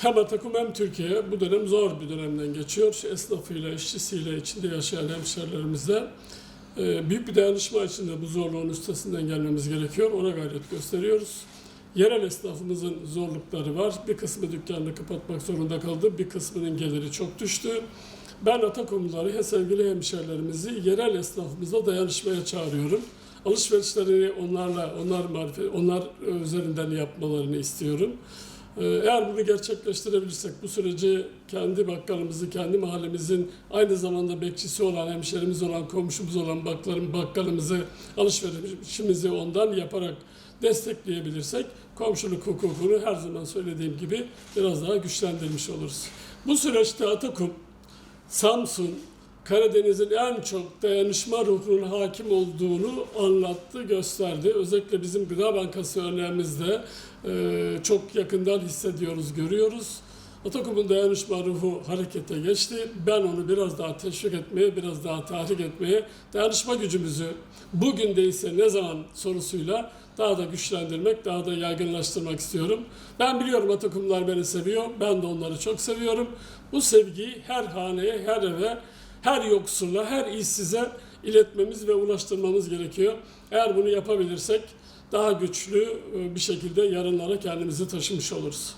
Hem Atakum hem Türkiye bu dönem zor bir dönemden geçiyor. Esnafıyla, işçisiyle, içinde yaşayan hemşerilerimizle e, büyük bir dayanışma içinde bu zorluğun üstesinden gelmemiz gerekiyor. Ona gayret gösteriyoruz. Yerel esnafımızın zorlukları var. Bir kısmı dükkanını kapatmak zorunda kaldı. Bir kısmının geliri çok düştü. Ben Atakumluları, he sevgili hemşerilerimizi yerel esnafımızla dayanışmaya çağırıyorum. Alışverişlerini onlarla, onlar marifet, onlar üzerinden yapmalarını istiyorum. Ee, Eğer bunu gerçekleştirebilirsek bu süreci kendi bakkalımızı, kendi mahallemizin aynı zamanda bekçisi olan, hemşerimiz olan, komşumuz olan bakkalım, bakkalımızı, alışverişimizi ondan yaparak destekleyebilirsek komşuluk hukukunu her zaman söylediğim gibi biraz daha güçlendirmiş oluruz. Bu süreçte Atakum, Samsun, Karadeniz'in en çok dayanışma ruhunun hakim olduğunu anlattı, gösterdi. Özellikle bizim Gıda Bankası örneğimizde e, çok yakından hissediyoruz, görüyoruz. Atakum'un dayanışma ruhu harekete geçti. Ben onu biraz daha teşvik etmeye, biraz daha tahrik etmeye, dayanışma gücümüzü bugün değilse ne zaman sorusuyla daha da güçlendirmek, daha da yaygınlaştırmak istiyorum. Ben biliyorum Atakumlar beni seviyor, ben de onları çok seviyorum. Bu sevgiyi her haneye, her eve, her yoksula, her işsize iletmemiz ve ulaştırmamız gerekiyor. Eğer bunu yapabilirsek daha güçlü e, bir şekilde yarınlara kendimizi taşımış oluruz.